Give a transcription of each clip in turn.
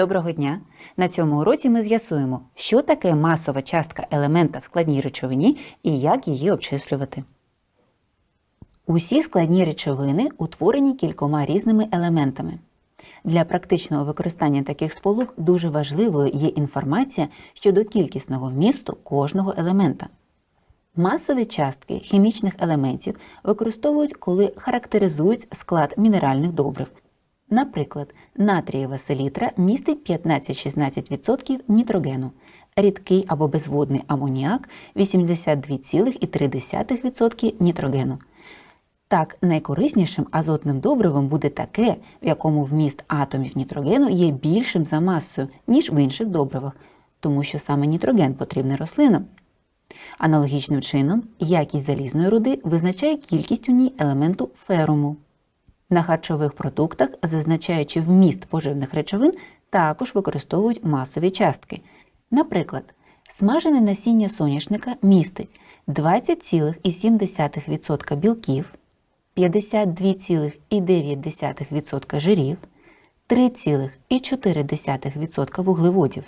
Доброго дня! На цьому уроці ми з'ясуємо, що таке масова частка елемента в складній речовині і як її обчислювати. Усі складні речовини утворені кількома різними елементами. Для практичного використання таких сполук дуже важливою є інформація щодо кількісного вмісту кожного елемента. Масові частки хімічних елементів використовують, коли характеризують склад мінеральних добрив. Наприклад, натрієва селітра містить 15-16% нітрогену, рідкий або безводний амоніак 82,3% нітрогену. Так, найкориснішим азотним добривом буде таке, в якому вміст атомів нітрогену є більшим за масою, ніж в інших добривах, тому що саме нітроген потрібний рослинам. Аналогічним чином, якість залізної руди визначає кількість у ній елементу феруму. На харчових продуктах, зазначаючи вміст поживних речовин, також використовують масові частки. Наприклад, смажене насіння соняшника містить 20,7% білків, 52,9% жирів, 3,4% вуглеводів.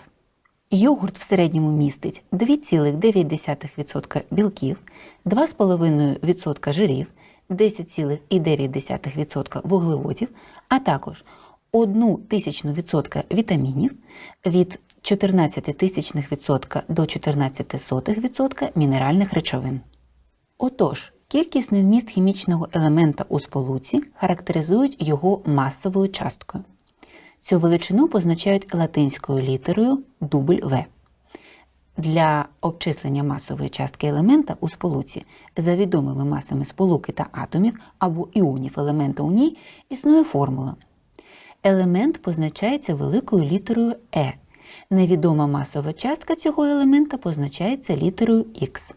Йогурт в середньому містить 2,9% білків, 2,5% жирів, 10,9% вуглеводів, а також 1 тисячну вітамінів від 14 тисячних відсотка до 14 сотих відсотка мінеральних речовин. Отож, кількісний вміст хімічного елемента у сполуці характеризують його масовою часткою. Цю величину позначають латинською літерою дубль В. Для обчислення масової частки елемента у сполуці за відомими масами сполуки та атомів або іонів елемента у ній існує формула. Елемент позначається великою літерою Е. Невідома масова частка цього елемента позначається літерою Х.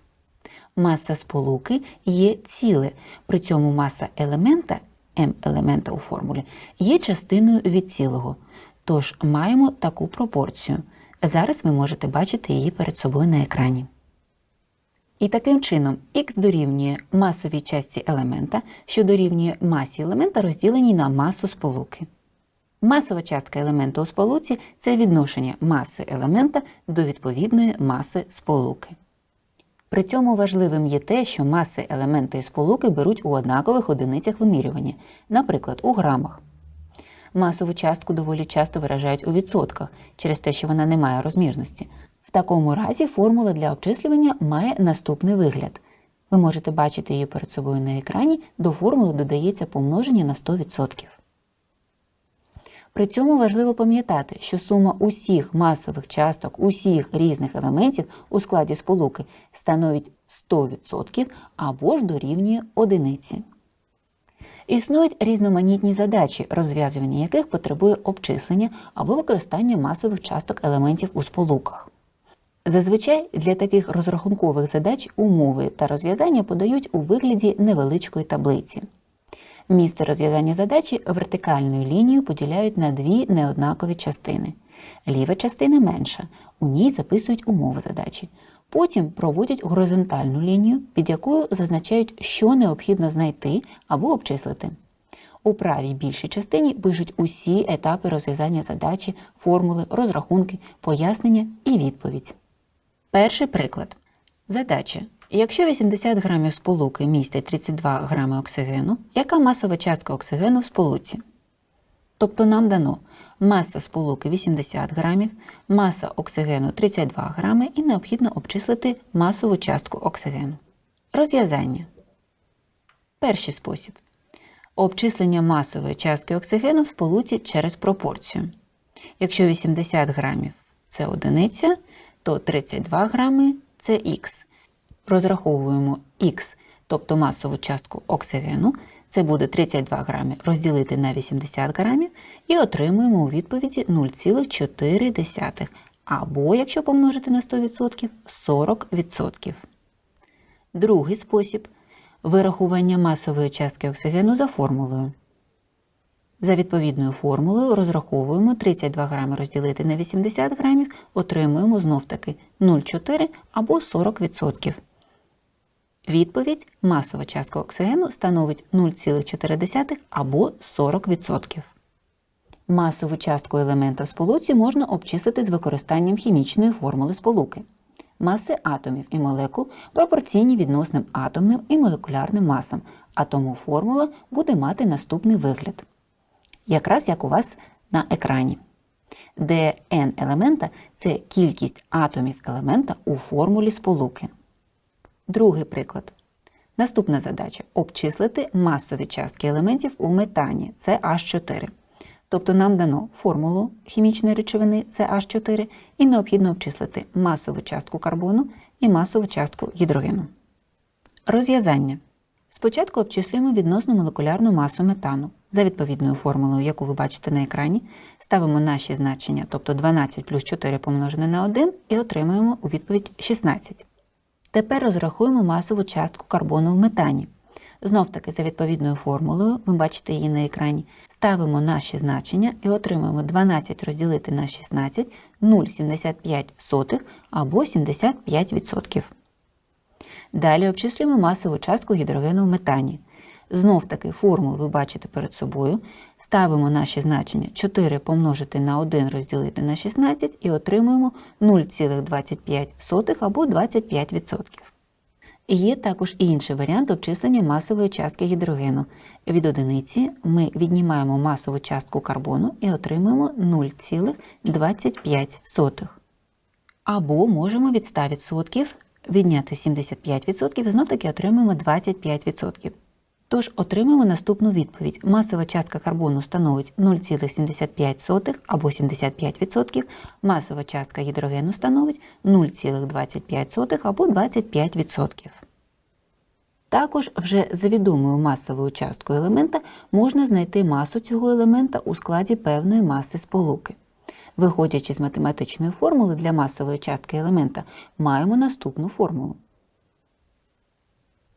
Маса сполуки є ціле, при цьому маса елемента М елемента у формулі є частиною від цілого. Тож маємо таку пропорцію. Зараз ви можете бачити її перед собою на екрані. І таким чином х дорівнює масовій частці елемента, що дорівнює масі елемента, розділеній на масу сполуки. Масова частка елемента у сполуці це відношення маси елемента до відповідної маси сполуки. При цьому важливим є те, що маси елемента і сполуки беруть у однакових одиницях вимірювання, наприклад, у грамах. Масову частку доволі часто виражають у відсотках через те, що вона не має розмірності. В такому разі формула для обчислювання має наступний вигляд. Ви можете бачити її перед собою на екрані, до формули додається помноження на 100%. При цьому важливо пам'ятати, що сума усіх масових часток усіх різних елементів у складі сполуки становить 100% або ж дорівнює одиниці. Існують різноманітні задачі, розв'язування яких потребує обчислення або використання масових часток елементів у сполуках. Зазвичай для таких розрахункових задач умови та розв'язання подають у вигляді невеличкої таблиці. Місце розв'язання задачі вертикальною лінією поділяють на дві неоднакові частини. Ліва частина менша, у ній записують умови задачі. Потім проводять горизонтальну лінію, під якою зазначають, що необхідно знайти або обчислити. У правій більшій частині пишуть усі етапи розв'язання задачі, формули, розрахунки, пояснення і відповідь. Перший приклад. Задача. Якщо 80 грамів сполуки містять 32 грами оксигену, яка масова частка оксигену в сполуці? Тобто нам дано маса сполуки 80 грамів, маса оксигену 32 грами і необхідно обчислити масову частку оксигену. Розв'язання. Перший спосіб. Обчислення масової частки оксигену в сполуці через пропорцію. Якщо 80 грамів це одиниця, то 32 грами це х. Розраховуємо х, тобто масову частку оксигену, це буде 32 грами розділити на 80 грамів і отримуємо у відповіді 0,4 або, якщо помножити на 100%, 40%. Другий спосіб вирахування масової частки оксигену за формулою. За відповідною формулою розраховуємо 32 грами розділити на 80 грамів, отримуємо знов-таки 0,4 або 40%. Відповідь масова частка оксигену становить 0,4 або 40%. Масову частку елемента в сполуці можна обчислити з використанням хімічної формули сполуки. Маси атомів і молекул пропорційні відносним атомним і молекулярним масам, а тому формула буде мати наступний вигляд. Якраз як у вас на екрані, де n елемента це кількість атомів елемента у формулі сполуки. Другий приклад. Наступна задача обчислити масові частки елементів у метані CH4. Тобто нам дано формулу хімічної речовини CH4 і необхідно обчислити масову частку карбону і масову частку гідрогену. Розв'язання. Спочатку обчислюємо відносну молекулярну масу метану. За відповідною формулою, яку ви бачите на екрані, ставимо наші значення, тобто 12 плюс 4 помножене на 1, і отримуємо у відповідь 16. Тепер розрахуємо масову частку карбону в метані. Знов таки, за відповідною формулою, ви бачите її на екрані, ставимо наші значення і отримуємо 12 розділити на 16 0,75 або 75%. Далі обчислюємо масову частку гідрогену в метані. Знов таки формулу ви бачите перед собою. Ставимо наші значення 4 помножити на 1 розділити на 16 і отримуємо 0,25 або 25%. Є також інший варіант обчислення масової частки гідрогену. Від одиниці ми віднімаємо масову частку карбону і отримуємо 0,25. Або можемо від 100% відняти 75% і знов таки отримуємо 25%. Тож отримуємо наступну відповідь. Масова частка карбону становить 0,75 або 75%, масова частка гідрогену становить 0,25 або 25%. Також вже за відомою масовою часткою елемента можна знайти масу цього елемента у складі певної маси сполуки. Виходячи з математичної формули для масової частки елемента, маємо наступну формулу.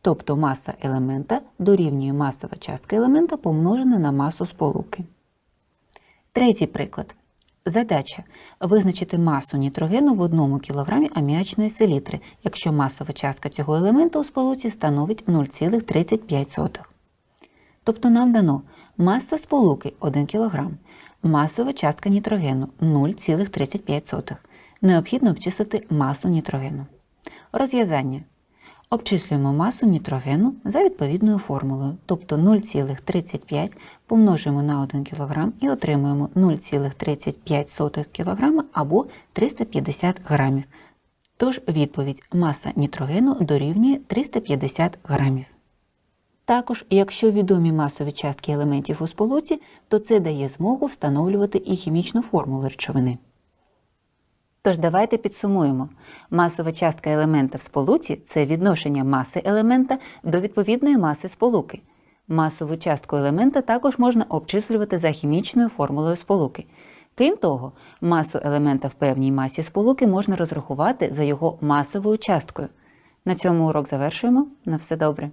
Тобто маса елемента дорівнює масова частка елемента помножена на масу сполуки. Третій приклад. Задача визначити масу нітрогену в 1 кг аміачної селітри, якщо масова частка цього елемента у сполуці становить 0,35. Тобто нам дано маса сполуки 1 кг, масова частка нітрогену 0,35. Необхідно обчислити масу нітрогену. Розв'язання. Обчислюємо масу нітрогену за відповідною формулою, тобто 0,35 помножимо на 1 кг і отримуємо 0,35 кг або 350 грамів. Тож відповідь маса нітрогену дорівнює 350 грамів. Також, якщо відомі масові частки елементів у сполуці, то це дає змогу встановлювати і хімічну формулу речовини. Тож давайте підсумуємо. Масова частка елемента в сполуці це відношення маси елемента до відповідної маси сполуки. Масову частку елемента також можна обчислювати за хімічною формулою сполуки. Крім того, масу елемента в певній масі сполуки можна розрахувати за його масовою часткою. На цьому урок завершуємо. На все добре.